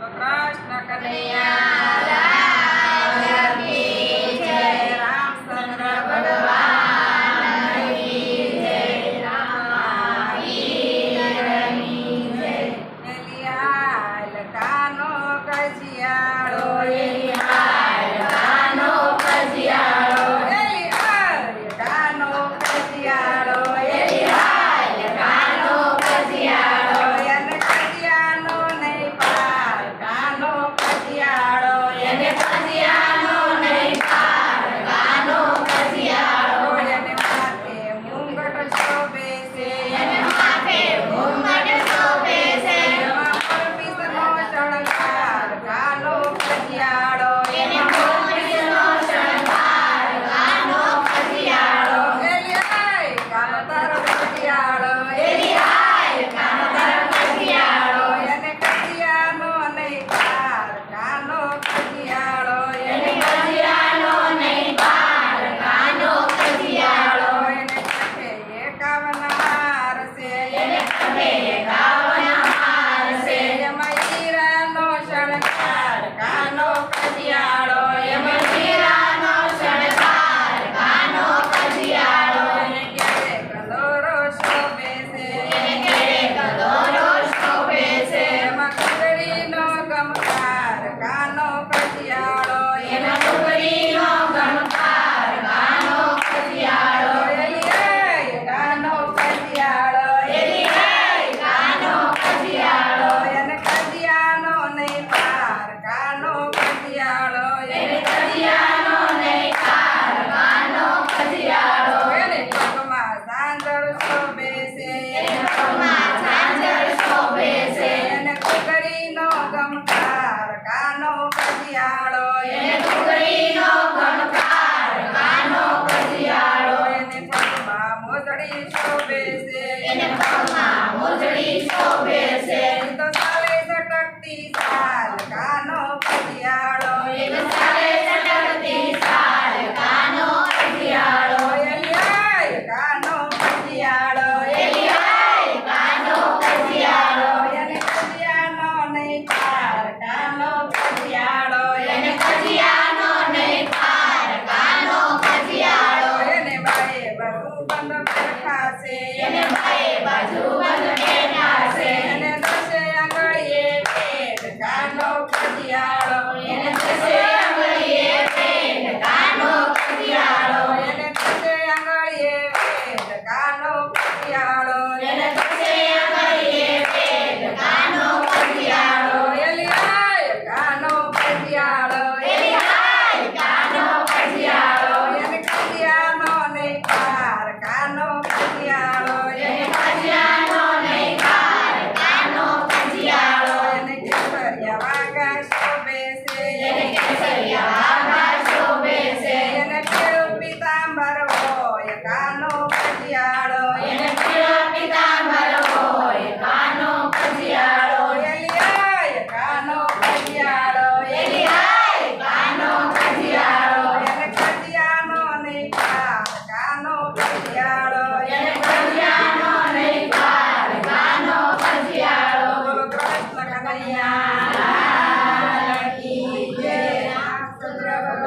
Look out! Tito Vincent. Tito Salesa Tactiza. Santa